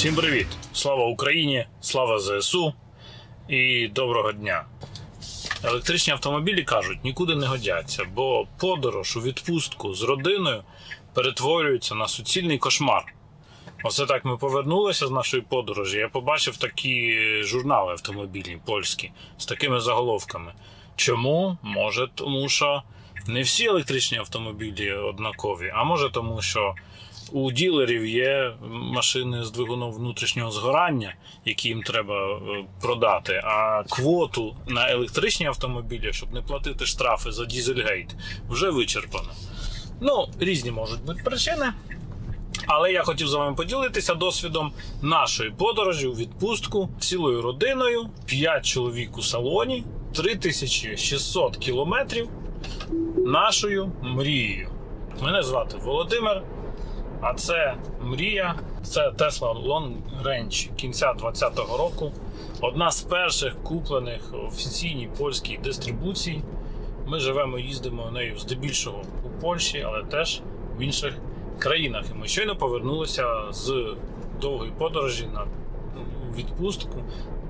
Всім привіт! Слава Україні! Слава ЗСУ і доброго дня! Електричні автомобілі кажуть, нікуди не годяться, бо подорож у відпустку з родиною перетворюється на суцільний кошмар. Оце так ми повернулися з нашої подорожі. Я побачив такі журнали автомобільні польські з такими заголовками. Чому? Може, тому що не всі електричні автомобілі однакові, а може тому, що у ділерів є машини з двигуном внутрішнього згорання, які їм треба е, продати. А квоту на електричні автомобілі, щоб не платити штрафи за дізельгейт, вже вичерпано. Ну, різні можуть бути причини. Але я хотів з вами поділитися досвідом нашої подорожі у відпустку цілою родиною, 5 чоловік у салоні, 3600 кілометрів нашою мрією. Мене звати Володимир, а це мрія. Це Tesla Long Range кінця 2020 року. Одна з перших куплених в офіційній польській дистрибуції. Ми живемо, їздимо нею здебільшого у Польщі, але теж в інших країнах. І ми щойно повернулися з довгої подорожі на відпустку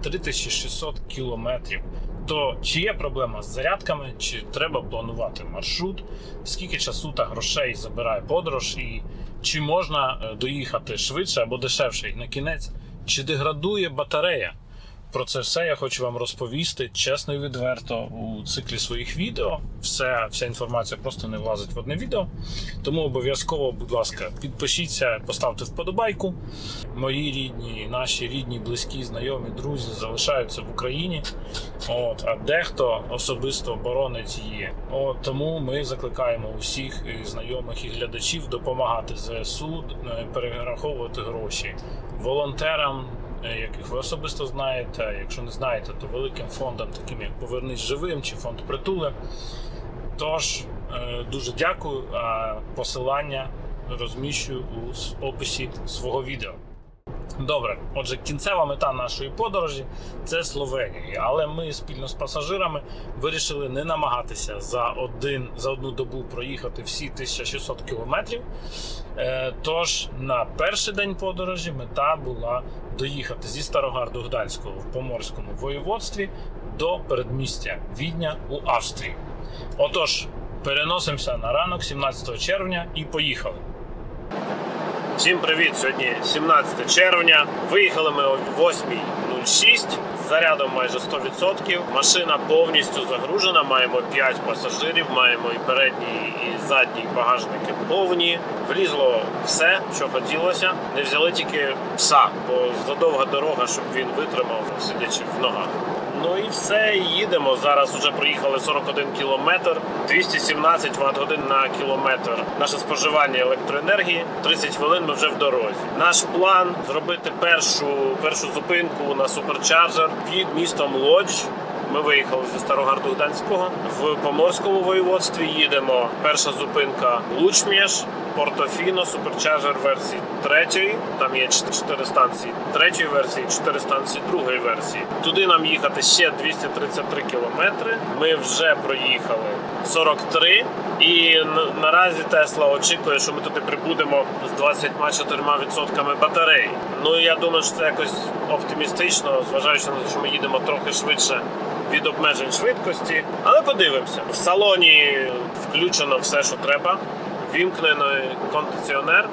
3600 кілометрів. То чи є проблема з зарядками, чи треба планувати маршрут, скільки часу та грошей забирає подорож, і чи можна е, доїхати швидше або дешевше? І на кінець, чи деградує батарея? Про це все я хочу вам розповісти чесно і відверто у циклі своїх відео. Все, вся інформація просто не влазить в одне відео. Тому обов'язково, будь ласка, підпишіться, поставте вподобайку. Мої рідні, наші рідні, близькі, знайомі, друзі залишаються в Україні. От, а дехто особисто боронить її. От тому ми закликаємо усіх знайомих і глядачів допомагати ЗСУ, е, перераховувати гроші волонтерам яких ви особисто знаєте. Якщо не знаєте, то великим фондам, таким як Повернись живим чи фонд притуле. Тож е, дуже дякую. Посилання розміщую у описі свого відео. Добре, отже, кінцева мета нашої подорожі це Словенія. Але ми спільно з пасажирами вирішили не намагатися за один за одну добу проїхати всі 1600 кілометрів. Е, Тож на перший день подорожі мета була доїхати зі Старогарду Гданського в Поморському воєводстві до передмістя Відня у Австрії. Отож, переносимося на ранок 17 червня і поїхали. Всім привіт! Сьогодні 17 червня. Виїхали ми о 8.06 з зарядом майже 100%. Машина повністю загружена. Маємо 5 пасажирів, маємо і передній, і задній багажники повні. Влізло все, що хотілося. Не взяли тільки пса, бо задовга дорога, щоб він витримав, сидячи в ногах. Ну і все, їдемо. Зараз вже проїхали 41 кілометр, 217 Вт годин на кілометр. Наше споживання електроенергії 30 хвилин. Ми вже в дорозі. Наш план зробити першу першу зупинку на суперчарджер під містом Лодж. Ми виїхали зі Старогарду Гданського в Поморському воєводстві. Їдемо. Перша зупинка Лучмєш. Портофіно, суперчарджер версії третьої. Там є 4 станції третьої версії, 4 станції другої версії. Туди нам їхати ще 233 кілометри. Ми вже проїхали 43. І наразі Тесла очікує, що ми туди прибудемо з 24% батареї. Ну я думаю, що це якось оптимістично, зважаючи на те, що ми їдемо трохи швидше від обмежень швидкості. Але подивимося. В салоні включено все, що треба. Вімкнений кондиціонер.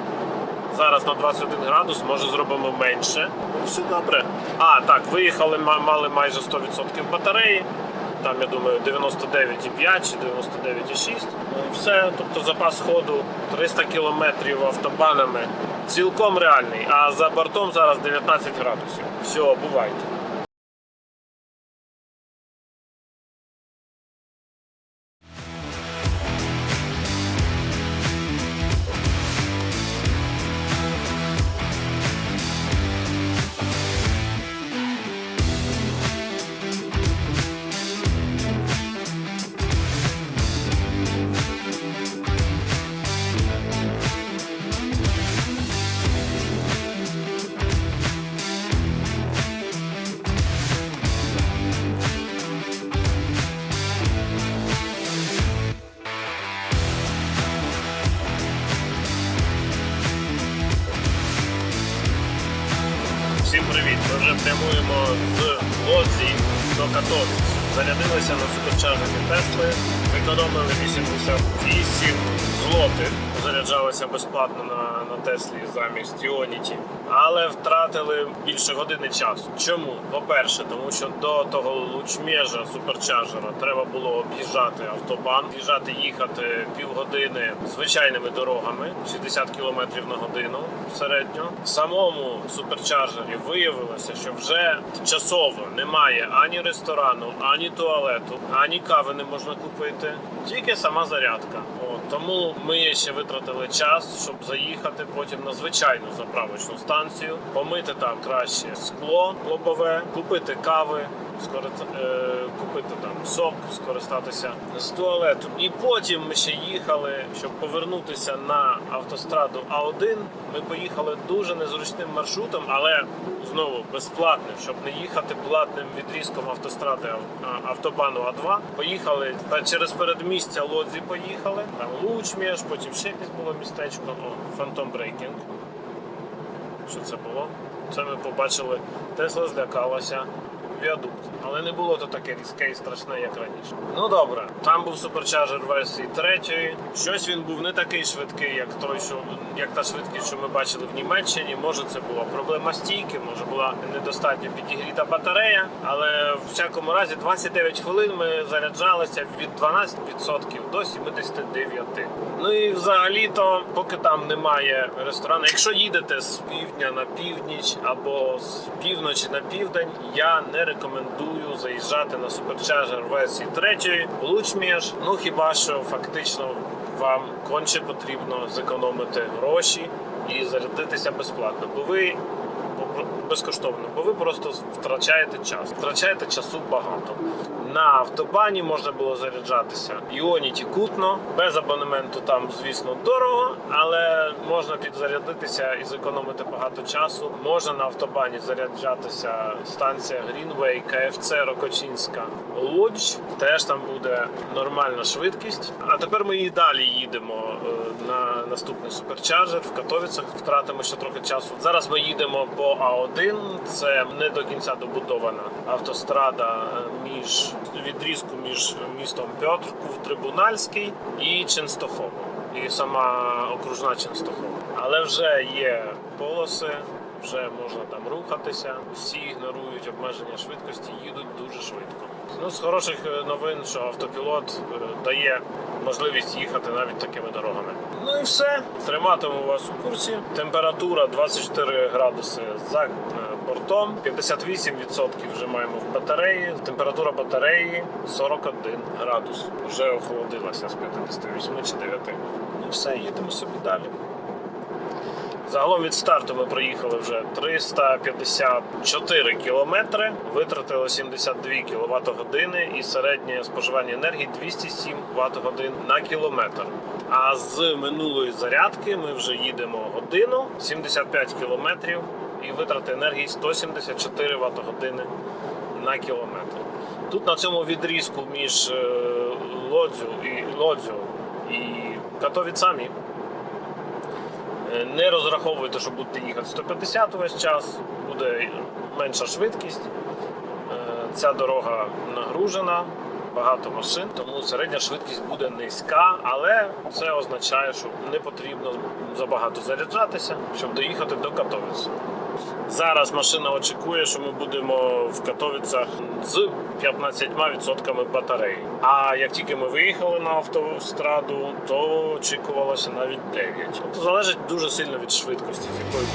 Зараз на 21 градус, може зробимо менше. Все добре. А, так, виїхали, ма- мали майже 100% батареї. Там, я думаю, 99,5 чи 99,6. Ну все. Тобто запас ходу 300 кілометрів автобанами. Цілком реальний. А за бортом зараз 19 градусів. Все, бувайте. Прямуємо з Лодзі до Катовіць. Зарядилися на суперчаржені Тесли, економили 88 злотих. Заряджалися безплатно на, на Теслі замість Іоніті. Але втратили більше години часу. Чому? По-перше, тому що до того лучмежа суперчаржера треба було об'їжджати автобан, об'їжджати їхати півгодини звичайними дорогами, 60 км на годину середньо. Самому суперчаржері виявилося, що вже часово немає ані ресторану, ані туалету, ані кави не можна купити, тільки сама зарядка. От, тому ми ще витратили час, щоб заїхати потім на звичайну заправочну станцію, помити там краще скло лобове, купити кави. Е, купити там сок, скористатися з туалету. І потім ми ще їхали, щоб повернутися на автостраду А1. Ми поїхали дуже незручним маршрутом, але знову безплатним, щоб не їхати платним відрізком автостради автобану А2. Поїхали та через передмістя Лодзі поїхали. Там Лучміж, потім ще якесь було містечко. О, Фантом Брейкінг. Що це було? Це ми побачили. Тесла злякалася. Віадукт. Але не було то таке різке і страшне, як раніше. Ну добре, там був суперчаржер версії третьої. Щось він був не такий швидкий, як той, що як та швидкість, що ми бачили в Німеччині. Може, це була проблема стійки, може була недостатньо підігріта батарея. Але в всякому разі 29 хвилин ми заряджалися від 12% до 79%. Ну і взагалі-то, поки там немає ресторану, якщо їдете з півдня на північ або з півночі на південь, я не рекомендую заїжджати на суперчаржер версії третьої Лучміж. Ну хіба що фактично вам конче потрібно зекономити гроші і зарядитися безплатно, бо ви безкоштовно, бо ви просто втрачаєте час. Втрачаєте часу багато. На автобані можна було заряджатися Іоніті кутно, без абонементу там, звісно, дорого, але можна підзарядитися і зекономити багато часу. Можна на автобані заряджатися станція Greenway, КФЦ Рокочинська Лодж. Теж там буде нормальна швидкість. А тепер ми і далі їдемо е, на наступний суперчарджер в Катовіцях. Втратимо ще трохи часу. Зараз ми їдемо по А1. Це не до кінця добудована автострада е, між відрізку між містом Петр, Трибунальський і Ченстоховом. І сама окружна Ченстохова. Але вже є полоси. Вже можна там рухатися, всі ігнорують обмеження швидкості, їдуть дуже швидко. Ну, з хороших е, новин, що автопілот е, дає можливість їхати навіть такими дорогами. Ну і все. Триматиму вас у курсі. Температура 24 градуси за е, бортом, 58% вже маємо в батареї. Температура батареї 41 градус. Вже охолодилася з 58 чи 9. Ну все, їдемо собі далі. Загалом від старту ми проїхали вже 354 кілометри, витратили 72 кВт години і середнє споживання енергії 207 Вт годин на кілометр. А з минулої зарядки ми вже їдемо годину 75 кілометрів і витрати енергії 174 Вт години на кілометр. Тут на цьому відрізку між е, Лодзю і Лодзю і Катовіцами Е, Не розраховуйте, що будете їхати 150 весь час, буде менша швидкість. Е, Ця дорога нагружена, багато машин, тому середня швидкість буде низька, але це означає, що не потрібно забагато заряджатися, щоб доїхати до Катовіць. Зараз машина очікує, що ми будемо в Катовіцях з 15% батареї. А як тільки ми виїхали на автостраду, то очікувалося навіть 9. Тобто залежить дуже сильно від швидкості, з якою.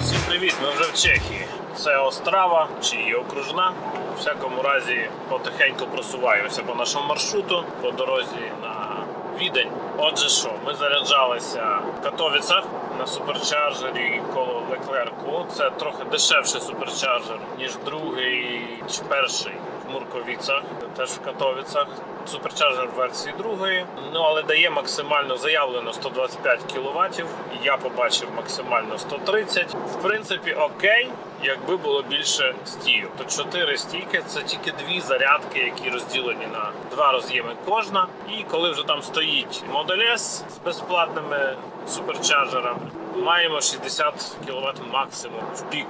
Всім привіт! Ми вже в Чехії. Це Острава чи її окружна. У всякому разі потихеньку просуваємося по нашому маршруту по дорозі на Відень. Отже, що ми заряджалися в Катовіцах на суперчарджері коло Леклерку. Це трохи дешевший суперчарджер, ніж другий чи перший Мурковіцах, теж в Катовіцах. Суперчарджер версії другої. Ну але дає максимально заявлено 125 кВт. Я побачив максимально 130. В принципі, окей, якби було більше стійок. То 4 стійки це тільки дві зарядки, які розділені на два роз'єми кожна. І коли вже там стоїть Model S з безплатними суперчарджерами, маємо 60 кВт максимум в пік.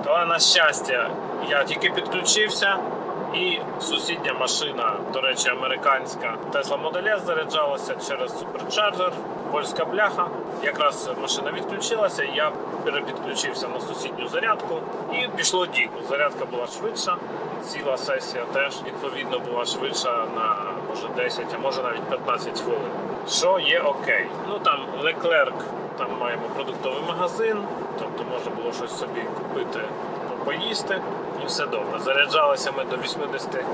От, але на щастя, я тільки підключився. І сусідня машина, до речі, американська Tesla Model S заряджалася через суперчарджер, польська бляха. Якраз машина відключилася, я перепідключився на сусідню зарядку і пішло діку. Зарядка була швидша, ціла сесія теж відповідно була швидша на може 10, а може навіть 15 хвилин. Що є окей. Ну там Leclerc, там маємо продуктовий магазин, тобто можна було щось собі купити поїсти і все добре. Заряджалися ми до 80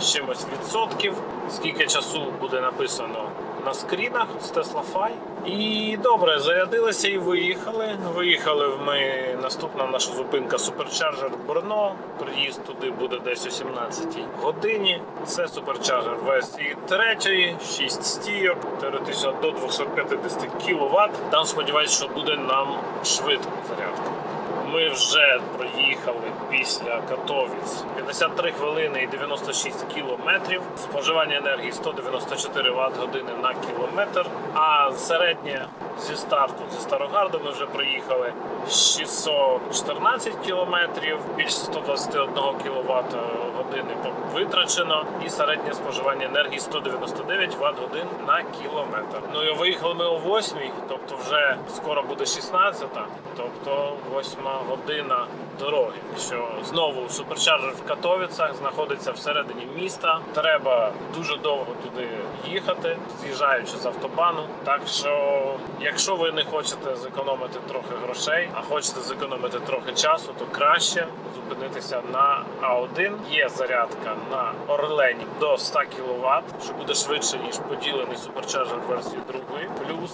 з чимось відсотків. Скільки часу буде написано на скрінах з Tesla Fi. І добре, зарядилися і виїхали. Виїхали ми. Наступна наша зупинка Суперчарджер Брно. Приїзд туди буде десь о 17 годині. Це суперчарджер версії 3, 6 стійок, теоретично до 250 кВт. Там сподіваюся, що буде нам швидко зарядка. Ми вже проїхали після Катовіць 53 хвилини і 96 кілометрів. Споживання енергії 194 Вт години на кілометр. А середнє зі старту. Зі Старогарду ми вже проїхали 614 кілометрів, більше 121 кВт години витрачено, і середнє споживання енергії 199 Вт годин на кілометр. Ну і виїхали ми о 8, тобто вже скоро буде 16, тобто 8 година дороги. Що знову суперчарджер в Катовіцях знаходиться всередині міста. Треба дуже довго туди їхати, з'їжджаючи з автобану. Так що, якщо ви не хочете зекономити трохи грошей, а хочете зекономити трохи часу, то краще зупинитися на А1. Є зарядка на Орлені до 100 кВт, що буде швидше ніж поділений суперчарджер версії другої. Плюс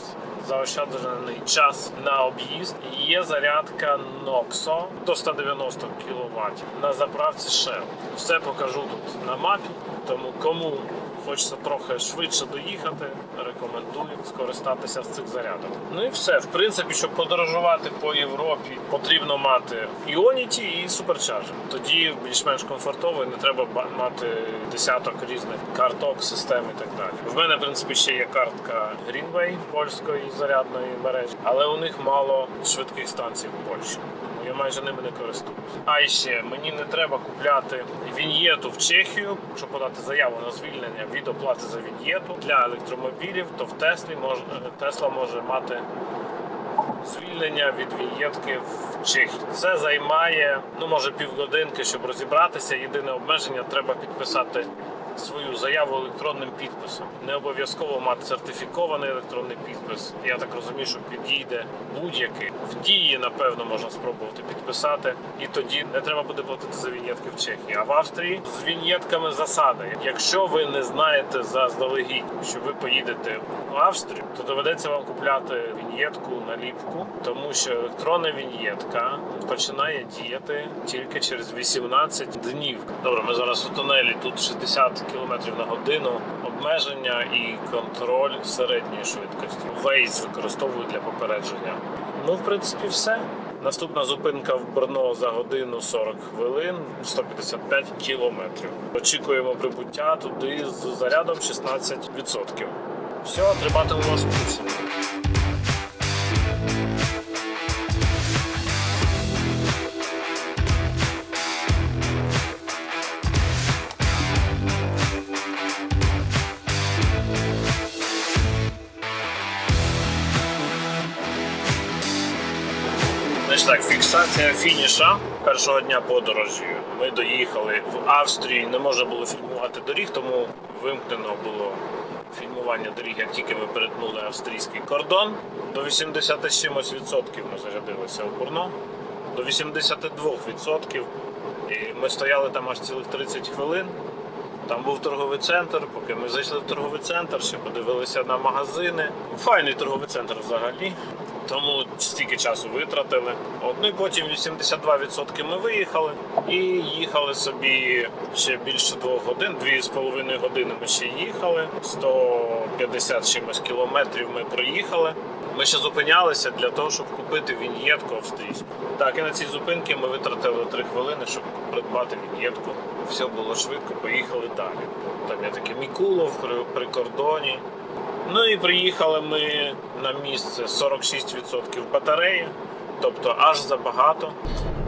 заощаджений час на об'їзд. Є зарядка Noxo до 190 кВт на заправці Shell. Все покажу тут на мапі. Тому кому хочеться трохи швидше доїхати, рекомендую скористатися з цих зарядок. Ну і все. В принципі, щоб подорожувати по Європі, потрібно мати Ionity і Supercharger. Тоді більш-менш комфортово і не треба ба- мати десяток різних карток, систем і так далі. В мене, в принципі, ще є картка Greenway польської зарядної мережі, але у них мало швидких станцій в Польщі. Я майже ними не користуюсь. А ще мені не треба купляти віньєту в Чехію, щоб подати заяву на звільнення від оплати за віньєту для електромобілів, то в Теслі мож, Тесла може мати звільнення від віньєтки в Чехії. Це займає ну може півгодинки, щоб розібратися. Єдине обмеження треба підписати. Свою заяву електронним підписом. Не обов'язково мати сертифікований електронний підпис. Я так розумію, що підійде будь-який. В дії, напевно, можна спробувати підписати, і тоді не треба буде платити за вінєтки в Чехії. А в Австрії з вінєтками засади. Якщо ви не знаєте заздалегідь, що ви поїдете в Австрію, то доведеться вам купляти віньєтку наліпку, тому що електронна віньєтка починає діяти тільки через 18 днів. Добре, ми зараз у тунелі. Тут 60 км на годину, обмеження і контроль середньої швидкості. Waze використовують для попередження. Ну, в принципі, все. Наступна зупинка в Брно за годину 40 хвилин, 155 кілометрів. Очікуємо прибуття туди з зарядом 16%. Все, триматимемо вас курсі. Значить так, фіксація фініша першого дня подорожі. Ми доїхали в Австрію. Не можна було фільмувати доріг, тому вимкнено було фільмування доріг, як тільки ми перетнули австрійський кордон. До 80 з чимось відсотків ми зарядилися в Бурно. До 82 відсотків. І ми стояли там аж цілих 30 хвилин. Там був торговий центр, поки ми зайшли в торговий центр, ще подивилися на магазини. Файний торговий центр взагалі. Тому стільки часу витратили. От, ну і потім 82% ми виїхали і їхали собі ще більше двох годин, дві з половиною години ми ще їхали. 150 чимось кілометрів ми проїхали. Ми ще зупинялися для того, щоб купити віньєтку австрійську. Так, і на цій зупинці ми витратили 3 хвилини, щоб придбати віньєтку. Все було швидко, поїхали далі. Там є таке Мікулов при кордоні. Ну і приїхали ми на місце 46% батареї, тобто аж забагато.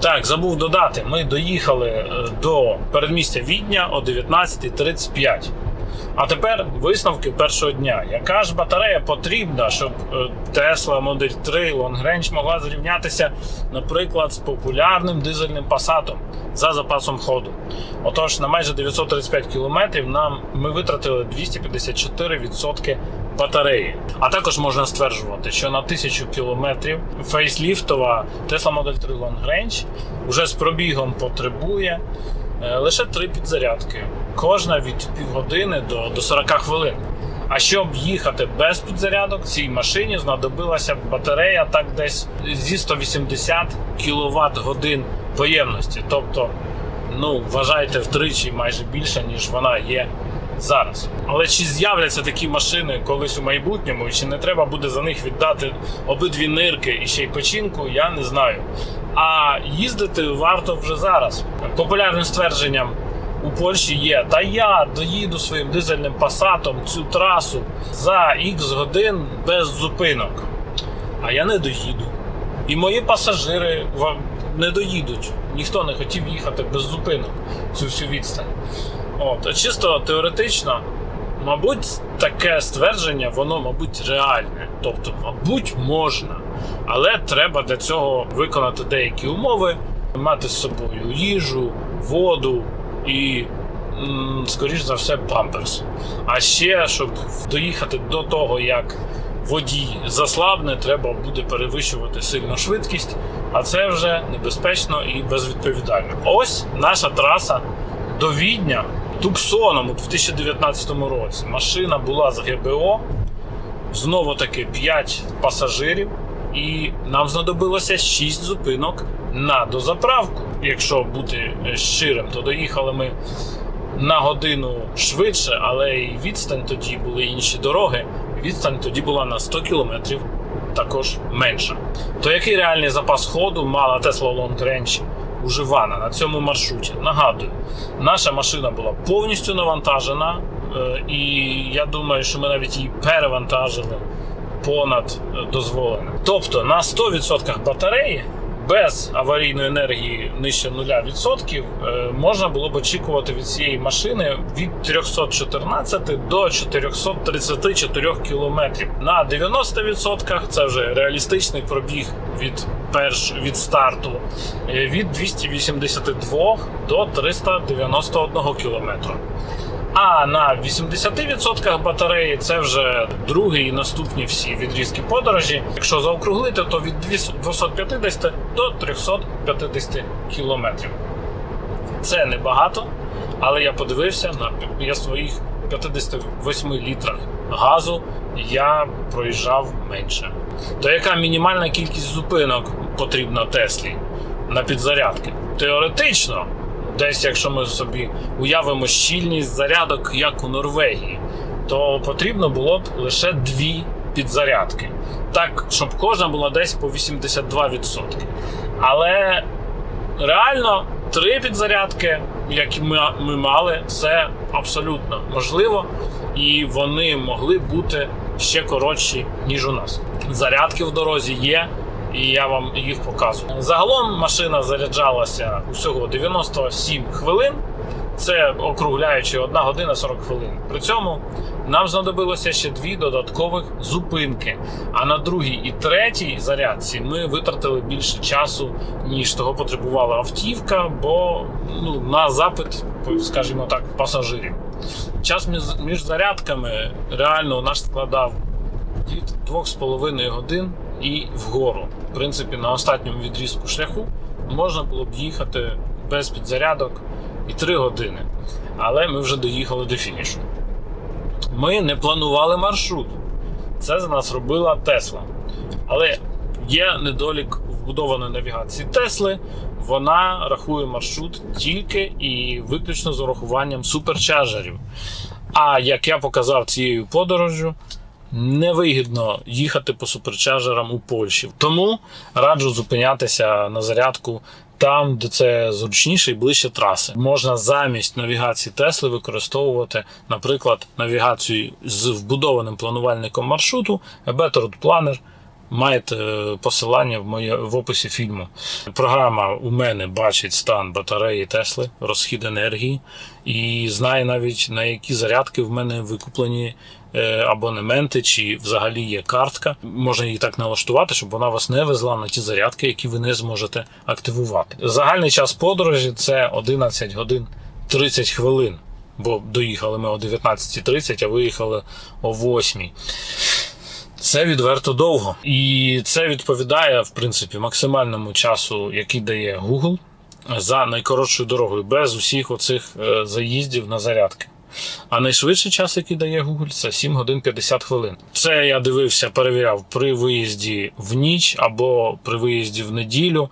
Так, забув додати, ми доїхали е, до передмістя Відня о 19.35. А тепер висновки першого дня. Яка ж батарея потрібна, щоб е, Tesla Model 3 Long Range могла зрівнятися, наприклад, з популярним дизельним Passat за запасом ходу? Отож, на майже 935 кілометрів нам ми витратили 254% батареї. А також можна стверджувати, що на 1000 кілометрів фейсліфтова Tesla Model 3 Long Range вже з пробігом потребує е, лише 3 підзарядки. Кожна від півгодини до, до 40 хвилин. А щоб їхати без підзарядок, цій машині знадобилася батарея так десь зі 180 кВт годин поємності. Тобто, ну вважайте втричі майже більше, ніж вона є зараз. Але чи з'являться такі машини колись у майбутньому, і чи не треба буде за них віддати обидві нирки і ще й печінку, я не знаю. А їздити варто вже зараз. Популярним ствердженням у Польщі є: та я доїду своїм дизельним пасатом цю трасу за X годин без зупинок. А я не доїду. І мої пасажири не доїдуть. Ніхто не хотів їхати без зупинок цю всю відстань. От, чисто теоретично, мабуть, таке ствердження, воно, мабуть, реальне. Тобто, мабуть, можна. Але треба для цього виконати деякі умови, мати з собою їжу, воду і, скоріш за все, памперс. А ще, щоб доїхати до того, як водій заслабне, треба буде перевищувати сильно швидкість, а це вже небезпечно і безвідповідально. Ось наша траса до Відня Туксоном у 2019 році. Машина була з ГБО, знову таки 5 пасажирів, і нам знадобилося 6 зупинок на дозаправку. Якщо бути е, щирим, то доїхали ми на годину швидше, але і відстань тоді були інші дороги. Відстань тоді була на 100 кілометрів також менша. То який реальний запас ходу мала Tesla Long Range уживана на цьому маршруті? Нагадую, наша машина була повністю навантажена, е, і я думаю, що ми навіть її перевантажили понад е, дозволене. Тобто на 100% батареї без аварійної енергії нижче 0% е, можна було б очікувати від цієї машини від 314 до 434 кілометрів. На 90% це вже реалістичний пробіг від перш від старту е, від 282 до 391 кілометру. А на 80% батареї це вже другий і наступні всі відрізки подорожі. Якщо заокруглити, то від 250 до 350 кілометрів. Це небагато, але я подивився на я своїх 58 літрах газу я проїжджав менше. То яка мінімальна кількість зупинок потрібна Теслі на підзарядки? Теоретично, десь якщо ми собі уявимо щільність зарядок, як у Норвегії, то потрібно було б лише дві підзарядки. Так, щоб кожна була десь по 82%. Але реально три підзарядки, які ми, ми мали, це абсолютно можливо, і вони могли бути ще коротші, ніж у нас. Зарядки в дорозі є, і я вам їх показую. Загалом машина заряджалася усього 97 хвилин. Це округляючи 1 година 40 хвилин. При цьому нам знадобилося ще дві додаткових зупинки. А на другій і третій зарядці ми витратили більше часу, ніж того потребувала автівка, бо ну, на запит, скажімо так, пасажирів. Час між- зарядками реально наш складав від 2,5 годин і вгору. В принципі, на останньому відрізку шляху можна було б їхати без підзарядок і 3 години. Але ми вже доїхали до фінішу. Ми не планували маршрут. Це за нас робила Тесла. Але Є недолік вбудованої навігації Тесли. Вона рахує маршрут тільки і виключно з урахуванням суперчарджерів. А як я показав цією подорожжю, невигідно їхати по суперчарджерам у Польщі. Тому раджу зупинятися на зарядку там, де це зручніше і ближче траси. Можна замість навігації Тесли використовувати, наприклад, навігацію з вбудованим планувальником маршруту Better Planner. Маєте е, посилання в моє в описі фільму. Програма у мене бачить стан батареї Тесли, розхід енергії і знає навіть на які зарядки в мене викуплені абонементи, чи взагалі є картка. Можна її так налаштувати, щоб вона вас не везла на ті зарядки, які ви не зможете активувати. Загальний час подорожі це 11 годин 30 хвилин. Бо доїхали ми о 19.30, а виїхали о 8. Це відверто довго. І це відповідає, в принципі, максимальному часу, який дає Google за найкоротшою дорогою, без усіх оцих е, заїздів на зарядки. А найшвидший час, який дає Google, це 7 годин 50 хвилин. Це я дивився, перевіряв при виїзді в ніч або при виїзді в неділю.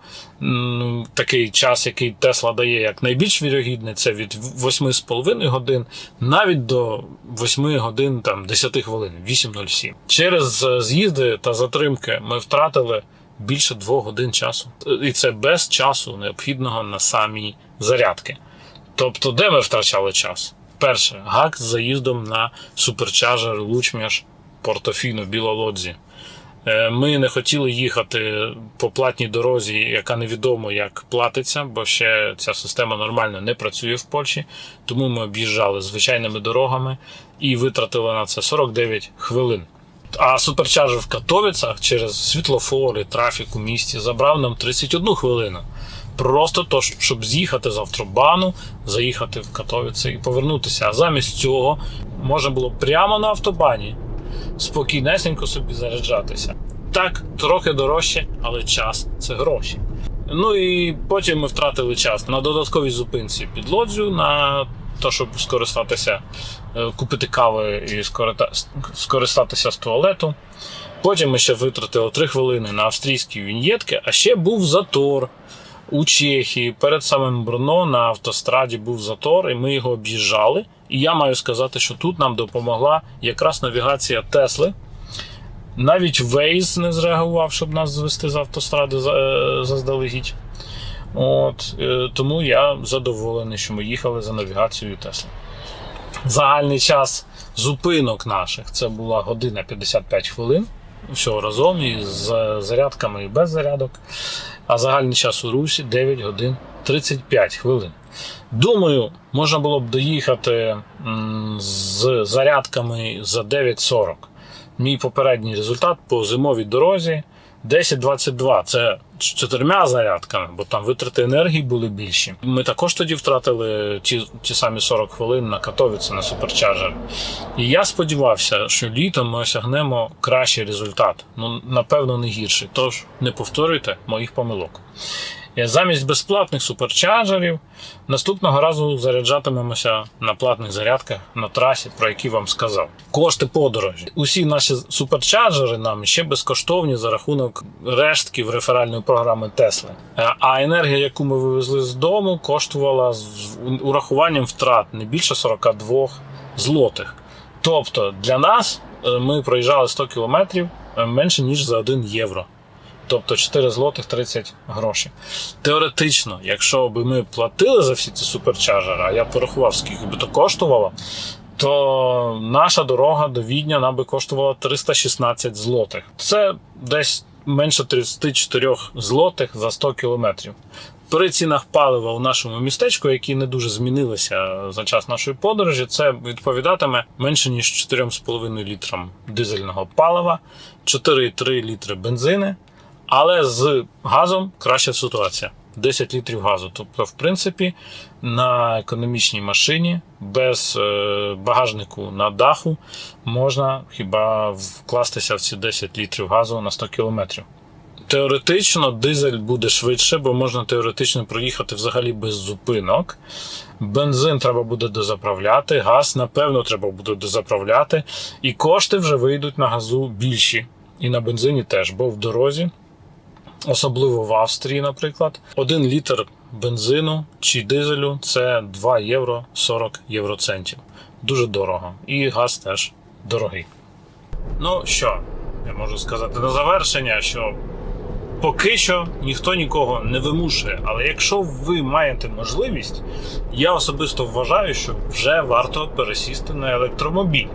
Такий час, який Тесла дає як найбільш вірогідний, це від 8,5 годин навіть до 8 годин там 10 хвилин, 8.07. Через е, з'їзди та затримки ми втратили більше 2 годин часу. І це без часу необхідного на самі зарядки. Тобто, де ми втрачали час? Перше, гак з заїздом на суперчарджер Лучмяш Портофіно в Білолодзі. Е, Ми не хотіли їхати по платній дорозі, яка невідомо як платиться, бо ще ця система нормально не працює в Польщі. Тому ми об'їжджали звичайними дорогами і витратили на це 49 хвилин. А суперчарджер в Катовіцях через світлофори, трафік у місті забрав нам 31 хвилину. Просто то, щоб з'їхати з автобану, заїхати в Катовіці і повернутися. А замість цього можна було прямо на автобані спокійнесенько собі заряджатися. Так, трохи дорожче, але час це гроші. Ну і потім ми втратили час на додатковій зупинці під лодзю, на те, щоб скористатися, е, купити кави і скористатися з туалету. Потім ми ще витратили 3 хвилини на австрійські віньєтки, а ще був затор у Чехії. Перед самим Брно на автостраді був затор, і ми його об'їжджали. І я маю сказати, що тут нам допомогла якраз навігація Тесли. Навіть Waze не зреагував, щоб нас звести з автостради е, заздалегідь. От, е, тому я задоволений, що ми їхали за навігацією Тесли. Загальний час зупинок наших це була година 55 хвилин. Всього разом і з зарядками і без зарядок. А загальний час у русі 9 годин 35 хвилин. Думаю, можна було б доїхати з зарядками за 9.40. Мій попередній результат по зимовій дорозі 10.22. Це чотирма зарядками, бо там витрати енергії були більші. Ми також тоді втратили ті, ті самі 40 хвилин на Катовіці на суперчарджер. І я сподівався, що літом ми осягнемо кращий результат. Ну, напевно, не гірший. Тож не повторюйте моїх помилок. Замість безплатних суперчарджерів наступного разу заряджатимемося на платних зарядках на трасі, про які вам сказав. Кошти подорожі. Усі наші суперчарджери нам ще безкоштовні за рахунок рештків реферальної програми. Е, А енергія, яку ми вивезли з дому, коштувала з урахуванням втрат не більше 42 злотих. Тобто для нас е, ми проїжджали 100 кілометрів е, менше ніж за 1 євро. Тобто 4 злотих 30 грошей. Теоретично, якщо б ми платили за всі ці суперчарджери, а я порахував, скільки би то коштувало, то наша дорога до Відня нам би коштувала 316 злотих. Це десь менше 34 злотих за 100 кілометрів. При цінах палива у нашому містечку, які не дуже змінилися за час нашої подорожі, це відповідатиме менше ніж 4,5 літрам дизельного палива, 4,3 літри бензини. Але з газом краща ситуація. 10 літрів газу. Тобто, в принципі, на економічній машині без е, багажнику на даху можна хіба вкластися в ці 10 літрів газу на 100 кілометрів. Теоретично дизель буде швидше, бо можна теоретично проїхати взагалі без зупинок. Бензин треба буде дозаправляти, газ, напевно, треба буде дозаправляти, і кошти вже вийдуть на газу більші. І на бензині теж, бо в дорозі особливо в Австрії, наприклад, один літр бензину чи дизелю це 2 євро 40 євроцентів. Дуже дорого. І газ теж дорогий. Ну що, я можу сказати на завершення, що поки що ніхто нікого не вимушує. Але якщо ви маєте можливість, я особисто вважаю, що вже варто пересісти на електромобіль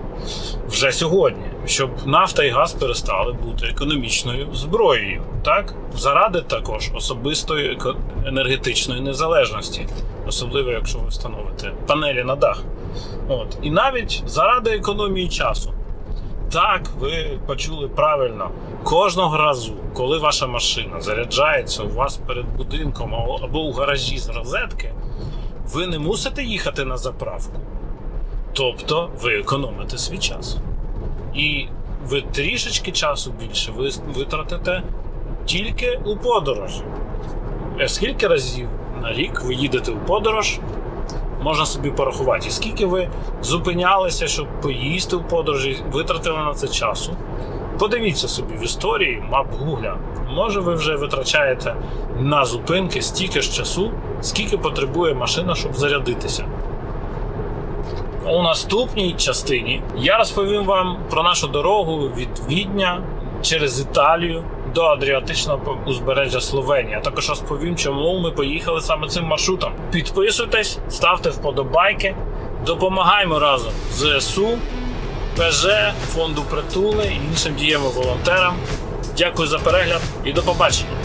вже сьогодні, щоб нафта і газ перестали бути економічною зброєю, так заради також особистої енергетичної незалежності, особливо якщо ви встановите панелі на дах. От і навіть заради економії часу. Так, ви почули правильно. Кожного разу, коли ваша машина заряджається у вас перед будинком або- у гаражі з розетки, ви не мусите їхати на заправку. Тобто ви економите свій час. І ви трішечки часу більше ви витратите тільки у подорожі. Е, Скільки разів на рік ви їдете у подорож, можна собі порахувати. І скільки ви зупинялися, щоб поїсти у подорожі, витратили на це часу. Подивіться собі в історії мап Гугля. Може, ви вже витрачаєте на зупинки стільки ж часу, скільки потребує машина, щоб зарядитися. У наступній частині я розповім вам про нашу дорогу від Відня через Італію до Адріатичного узбережжя Словенії. А також розповім, чому ми поїхали саме цим маршрутом. Підписуйтесь, ставте вподобайки, допомагаємо разом ЗСУ, ПЖ, фонду притули і іншим дієвим волонтерам. Дякую за перегляд і до побачення.